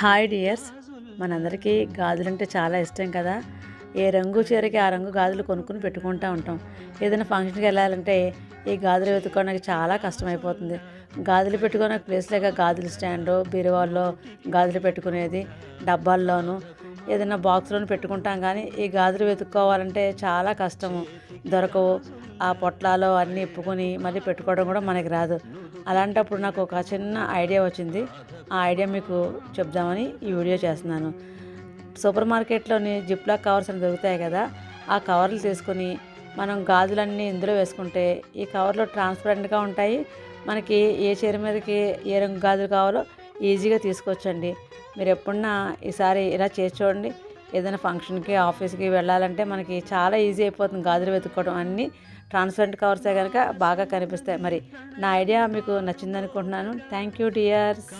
Hi dears. మనందరికీ గాజులు అంటే చాలా ఇష్టం కదా. ఏ రంగు చీరకి ఆ రంగు గాజులు కొనుక్కుని పెట్టుకుంటూ ఉంటాం. ఏదైనా ఫంక్షన్కి వెళ్ళాలంటే ఈ గాజులు వెతుక్కోవడానికి చాలా కష్టమైపోతుంది. గాజులు పెట్టుకునే ప్లేస్ లేక గాజుల స్టాండ్ బీరువాల్లో గాజులు పెట్టుకునేది డబ్బాల్లోనూ ఏదైనా బాక్స్లోనూ పెట్టుకుంటాం కానీ ఈ గాజులు వెతుక్కోవాలంటే చాలా కష్టము. దొరకవు. ఆ పొట్లాలో అన్నీ ఇప్పుకొని మళ్ళీ పెట్టుకోవడం కూడా మనకి రాదు. అలాంటప్పుడు నాకు ఒక చిన్న ఐడియా వచ్చింది. ఆ ఐడియా మీకు చెప్దామని ఈ వీడియో చేస్తున్నాను. సూపర్ మార్కెట్లోని జిప్లాక్ కవర్స్ అని దొరుకుతాయి కదా ఆ కవర్లు తీసుకొని మనం గాజులన్నీ ఇందులో వేసుకుంటే ఈ కవర్లో ట్రాన్స్పరెంట్గా ఉంటాయి. మనకి ఏ చీర మీదకి ఏ రంగు గాజులు కావాలో ఈజీగా తీసుకోవచ్చండి. మీరు ఎప్పుడన్నా ఈసారి ఇలా చేసి చూడండి. ఏదైనా ఫంక్షన్కి ఆఫీస్కి వెళ్ళాలంటే మనకి చాలా ఈజీ అయిపోతుంది గాజులు వెతుక్కోవడం. అన్నీ ట్రాన్స్పరెంట్ కవర్సే కనుక బాగా కనిపిస్తాయి. మరి నా ఐడియా మీకు నచ్చింది అనుకుంటున్నాను థ్యాంక్ యూ డియర్స్.